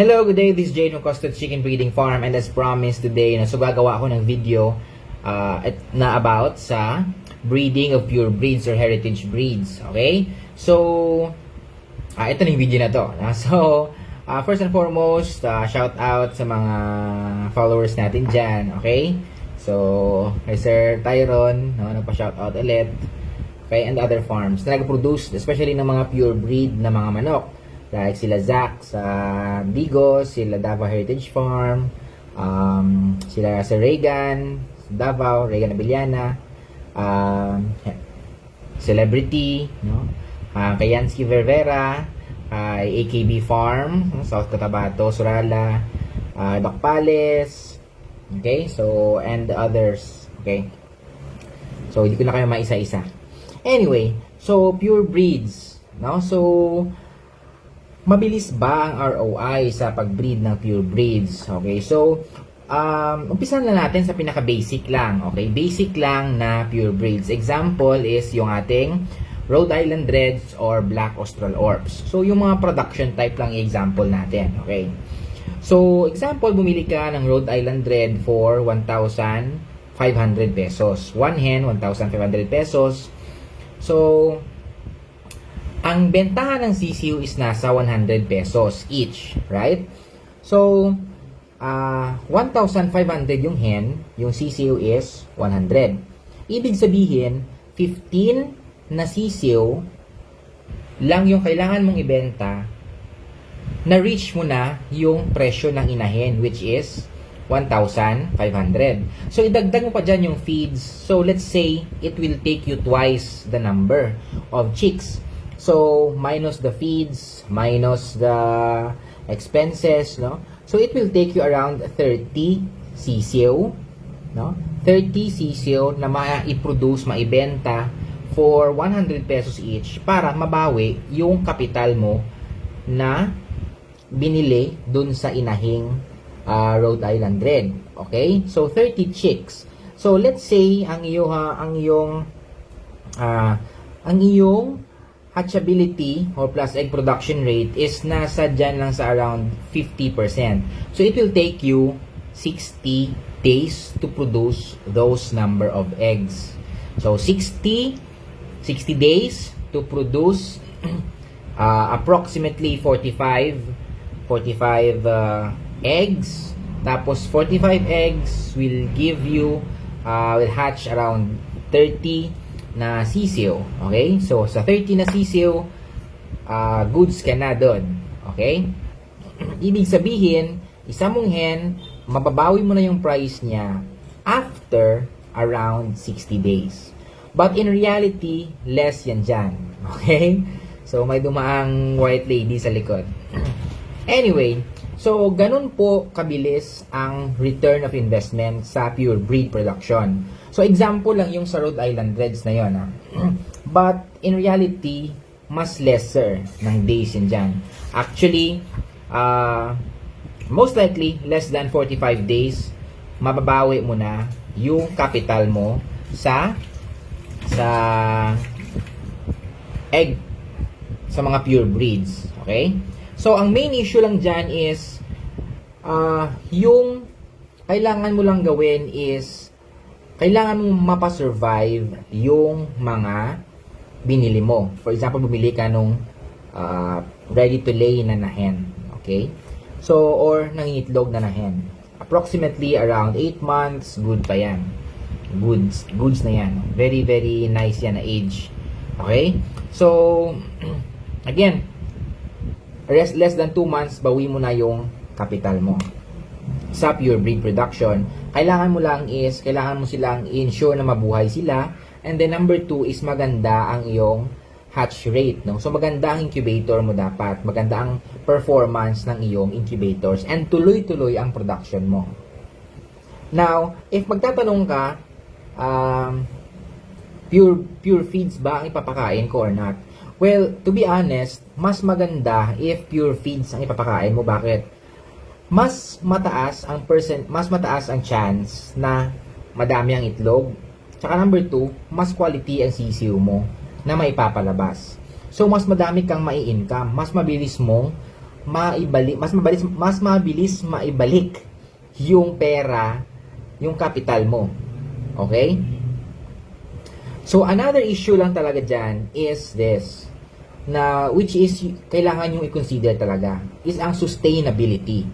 Hello, good day. This is Jane from Custard Chicken Breeding Farm and as promised today, no, so gagawa ako ng video uh, at- na about sa breeding of pure breeds or heritage breeds. Okay? So, ah ito na yung video na to. no? So, ah, first and foremost, ah, shout out sa mga followers natin dyan. Okay? So, kay Sir Tyron, no, nagpa-shout out ulit. Okay, and other farms na nag-produce, especially ng mga pure breed na mga manok. Like sila Zach sa Bigos, sila Davao Heritage Farm, um, sila sa Reagan, sa Davao, Reagan Abiliana, um, Celebrity, no? Uh, kay Yansky Ververa, kay AKB Farm? South Cotabato, Surala, uh, Doc Pales, okay? So, and the others, okay? So, hindi ko na kayo maisa-isa. Anyway, so pure breeds, no? So mabilis ba ang ROI sa pag-breed ng pure breeds? Okay, so um, umpisan na natin sa pinaka-basic lang. Okay, basic lang na pure breeds. Example is yung ating Rhode Island Reds or Black Austral Orbs. So, yung mga production type lang example natin. Okay. So, example, bumili ka ng Rhode Island Red for 1,500 pesos. One hen, 1,500 pesos. So, ang bentahan ng CCU is nasa 100 pesos each, right? So, ah 1,500 yung hen, yung CCU is 100. Ibig sabihin, 15 na CCU lang yung kailangan mong ibenta na reach mo na yung presyo ng inahin which is 1,500. So, idagdag mo pa dyan yung feeds. So, let's say, it will take you twice the number of chicks. So, minus the feeds, minus the expenses, no? So, it will take you around 30 CCO, no? 30 CCO na ma-produce, maibenta for 100 pesos each para mabawi yung kapital mo na binili dun sa inahing uh, Rhode Island Red. Okay? So 30 chicks. So let's say ang iyo ha, ang iyong ah, ang iyong hatchability or plus egg production rate is nasa dyan lang sa around 50%. So it will take you 60 days to produce those number of eggs. So 60 60 days to produce uh, approximately 45 45 uh, eggs. Tapos 45 eggs will give you uh, will hatch around 30 na sisiyo. Okay? So sa 30 na sisiyo, uh, goods ka na doon. Okay? Ibig sabihin, isa mong hen, mababawi mo na yung price niya after around 60 days. But in reality, less yan dyan. Okay? So, may dumaang white lady sa likod. Anyway, so ganun po kabilis ang return of investment sa pure breed production. So example lang yung sa Rhode Island Reds na yon. But in reality, mas lesser ng days yun dyan. Actually, uh, most likely, less than 45 days, mababawi mo na yung capital mo sa sa egg sa mga pure breeds. Okay? So, ang main issue lang dyan is, ah yung kailangan mo lang gawin is, kailangan mo mapasurvive yung mga binili mo. For example, bumili ka nung ah, ready to lay na nahen. Okay? So, or nangingitlog na nahen. Approximately around 8 months, good pa yan. Goods, goods na yan. Very, very nice yan na age. Okay? So, again, rest less than 2 months, bawi mo na yung capital mo. Sa pure breed production, kailangan mo lang is, kailangan mo silang ensure na mabuhay sila. And then number 2 is maganda ang iyong hatch rate. No? So maganda ang incubator mo dapat. Maganda ang performance ng iyong incubators. And tuloy-tuloy ang production mo. Now, if magtatanong ka, um, pure pure feeds ba ang ipapakain ko or not? Well, to be honest, mas maganda if pure feeds ang ipapakain mo. Bakit? Mas mataas ang percent, mas mataas ang chance na madami ang itlog. Tsaka number two, mas quality ang sisiw mo na maipapalabas. So, mas madami kang mai-income, mas mabilis mong maibalik, mas mabilis, mas mabilis maibalik yung pera, yung capital mo. Okay? So, another issue lang talaga dyan is this na which is kailangan yung i-consider talaga is ang sustainability.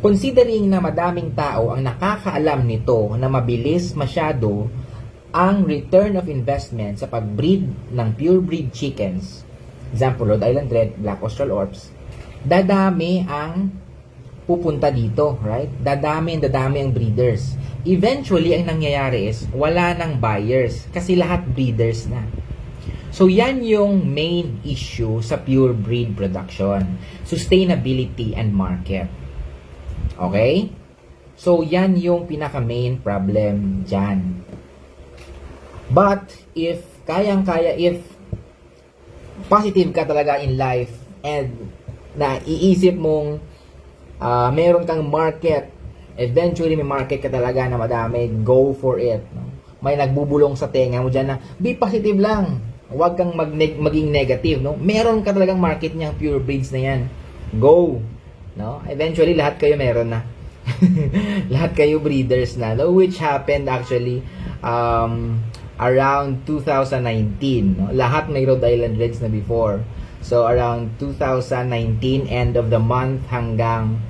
Considering na madaming tao ang nakakaalam nito na mabilis masyado ang return of investment sa pag-breed ng pure breed chickens, example, Rhode Island Red, Black Austral Orps, dadami ang pupunta dito, right? Dadami and dadami ang breeders. Eventually, ang nangyayari is, wala nang buyers kasi lahat breeders na. So, yan yung main issue sa pure breed production. Sustainability and market. Okay? So, yan yung pinaka-main problem dyan. But, if kayang-kaya, if positive ka talaga in life and na iisip mong ah, meron kang market, eventually may market ka talaga na madami, go for it. No? May nagbubulong sa tenga mo dyan na, be positive lang. Huwag kang mag maging negative. No? Meron ka talagang market niyang pure breeds na yan. Go! No? Eventually, lahat kayo meron na. lahat kayo breeders na. No? Which happened actually um, around 2019. No? Lahat may Rhode Island Reds na before. So, around 2019, end of the month hanggang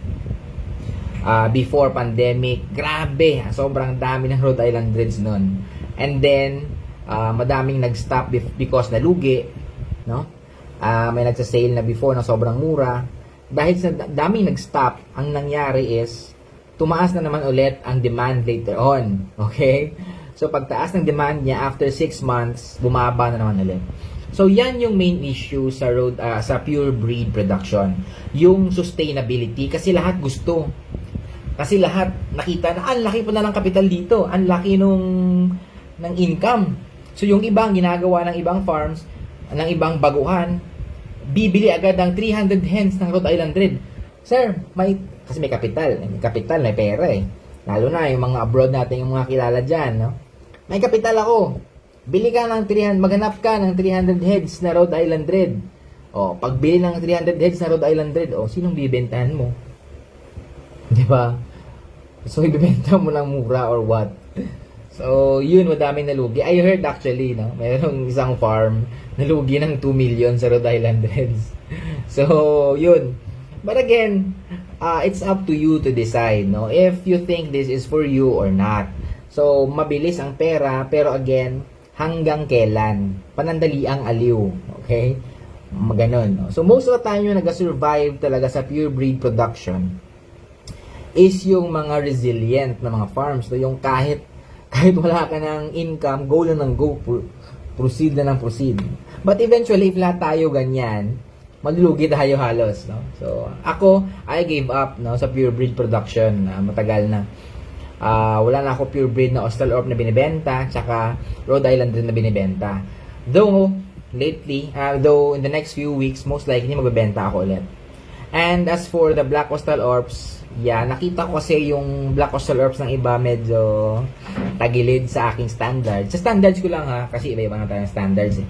uh, before pandemic. Grabe, sobrang dami ng Rhode Island Reds nun. And then, uh, madaming nag-stop because nalugi, no? Ah, may nagsa-sale na before na sobrang mura. Dahil sa da- daming nag-stop, ang nangyari is, tumaas na naman ulit ang demand later on. Okay? So, pagtaas ng demand niya, after 6 months, bumaba na naman ulit. So, yan yung main issue sa road ah, sa pure breed production. Yung sustainability kasi lahat gusto. Kasi lahat nakita na ang laki pa na ng kapital dito, ang laki nung ng income. So yung ibang ginagawa ng ibang farms, ng ibang baguhan, bibili agad ng 300 hens ng Rhode Island Red. Sir, may kasi may kapital, may kapital, may pera eh. Lalo na yung mga abroad natin, yung mga kilala diyan, no? May kapital ako. Bili ka ng 300, maghanap ka ng 300 heads na Rhode Island Red. O, pagbili ng 300 heads na Rhode Island Red, o, sinong bibentahan mo? Di ba? So, ibibenta mo ng mura or what? So, yun, madaming nalugi. I heard actually, no? Mayroong isang farm, nalugi ng 2 million sa Rhode Island Reds. So, yun. But again, uh, it's up to you to decide, no? If you think this is for you or not. So, mabilis ang pera, pero again, hanggang kailan? Panandali ang aliw, okay? Maganon, no? So, most of the time yung nag-survive talaga sa pure breed production, is yung mga resilient na mga farms. So, yung kahit kahit wala ka ng income, go lang ng go. Pro- proceed na ng proceed. But eventually, if lahat tayo ganyan, maglulugi tayo halos. No? So, ako, I gave up no, sa pure breed production na matagal na. Ah, wala na ako pure breed na Austral Orp na binibenta, tsaka Rhode Island rin na binibenta. Though, lately, ah, though in the next few weeks, most likely magbebenta ako ulit. And as for the Black Coastal Orbs, yeah, nakita ko kasi yung Black Coastal Orbs ng iba medyo tagilid sa aking standards. Sa standards ko lang ha, kasi iba-iba na tayong standards eh.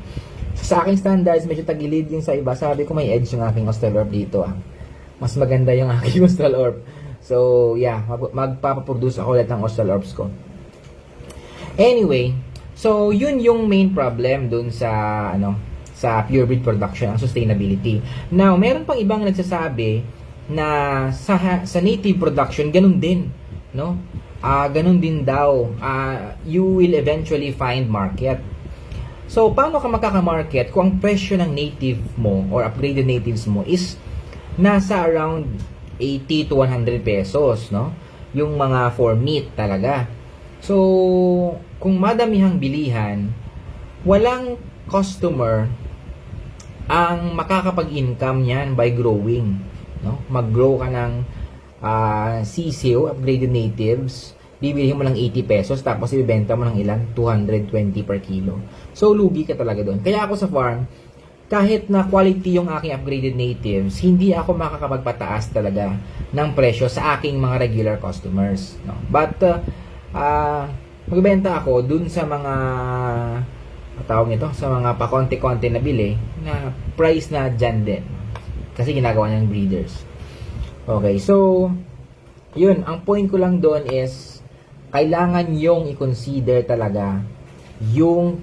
So, sa aking standards, medyo tagilid yung sa iba. Sabi ko may edge yung aking Austral Orb dito ah. Mas maganda yung aking Austral Orb. So, yeah, mag- magpapaproduce ako ulit ng Austral Orbs ko. Anyway, so yun yung main problem dun sa ano sa pure breed production, ang sustainability. Now, meron pang ibang nagsasabi na sa sa native production ganun din, no? Ah, ganun din daw. Ah, you will eventually find market. So, paano ka makaka-market kung ang presyo ng native mo or upgraded natives mo is nasa around 80 to 100 pesos, no? Yung mga for meat talaga. So, kung madamihang bilihan, walang customer ang makakapag-income niyan by growing, no? Mag-grow ka ng ah, sisiw, upgraded natives, bibilihin mo lang 80 pesos tapos ibebenta mo ng ilan 220 per kilo. So lugi ka talaga doon. Kaya ako sa farm, kahit na quality yung aking upgraded natives, hindi ako makakapagpataas talaga ng presyo sa aking mga regular customers. No? But, uh, ah, magbenta ako dun sa mga tawag nito, sa mga pakonti-konti na bili na price na dyan din. Kasi ginagawa niyang breeders. Okay, so, yun, ang point ko lang doon is, kailangan yung i-consider talaga yung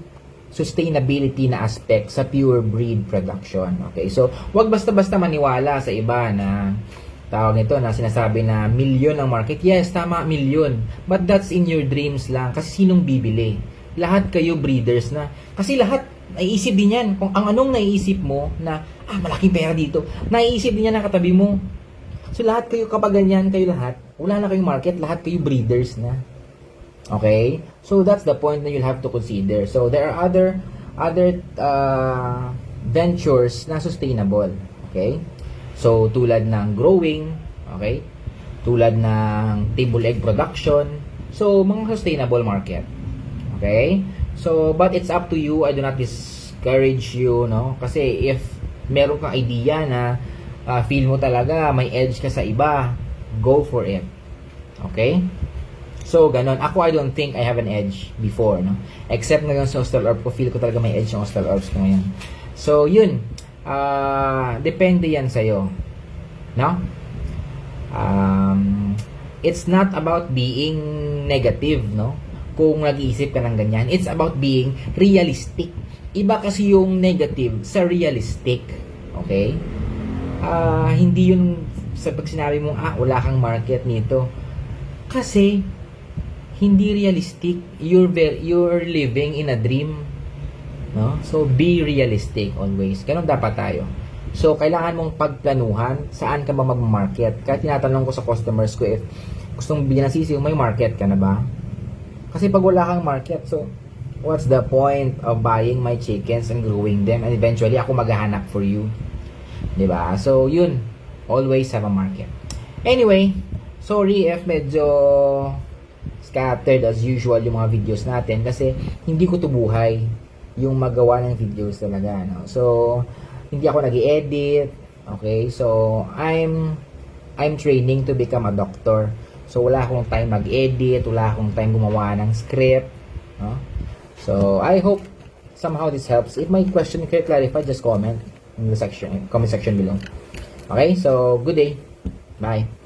sustainability na aspect sa pure breed production. Okay, so, wag basta-basta maniwala sa iba na tawag nito na sinasabi na milyon ang market. Yes, tama, milyon. But that's in your dreams lang. Kasi sinong bibili? Lahat kayo breeders na. Kasi lahat, naiisip din yan. Kung ang anong naiisip mo na, ah, malaking pera dito. Naiisip din yan na katabi mo. So, lahat kayo, kapag ganyan kayo lahat, wala na kayong market, lahat kayo breeders na. Okay? So, that's the point that you'll have to consider. So, there are other, other, uh, ventures na sustainable. Okay? So, tulad ng growing, okay? Tulad ng table egg production. So, mga sustainable market. Okay? So, but it's up to you. I do not discourage you, no? Kasi if meron kang idea na uh, feel mo talaga may edge ka sa iba, go for it. Okay? So, ganon. Ako, I don't think I have an edge before, no? Except ngayon sa Hostel Orb ko, feel ko talaga may edge yung Hostel Orbs ko ngayon. So, yun. Ah, depende yan sa'yo. No? Um, it's not about being negative, no? Kung nag-iisip ka ng ganyan. It's about being realistic. Iba kasi yung negative sa realistic. Okay? Ah, hindi yun sa pag sinabi mong, ah, wala kang market nito. Kasi, hindi realistic. You're, ver- you're living in a dream. No? So, be realistic always. Ganun dapat tayo. So, kailangan mong pagplanuhan saan ka ba mag-market. Kaya tinatanong ko sa customers ko if gustong bigyan ng sisiw, may market ka na ba? Kasi pag wala kang market, so, what's the point of buying my chickens and growing them? And eventually, ako maghahanap for you. ba? So, yun. Always have a market. Anyway, sorry if medyo scattered as usual yung mga videos natin kasi hindi ko tubuhay yung magawa ng videos talaga. No? So, hindi ako nag edit Okay? So, I'm I'm training to become a doctor. So, wala akong time mag-edit, wala akong time gumawa ng script. No? So, I hope somehow this helps. If my question can clarify, just comment in the section, comment section below. Okay? So, good day. Bye.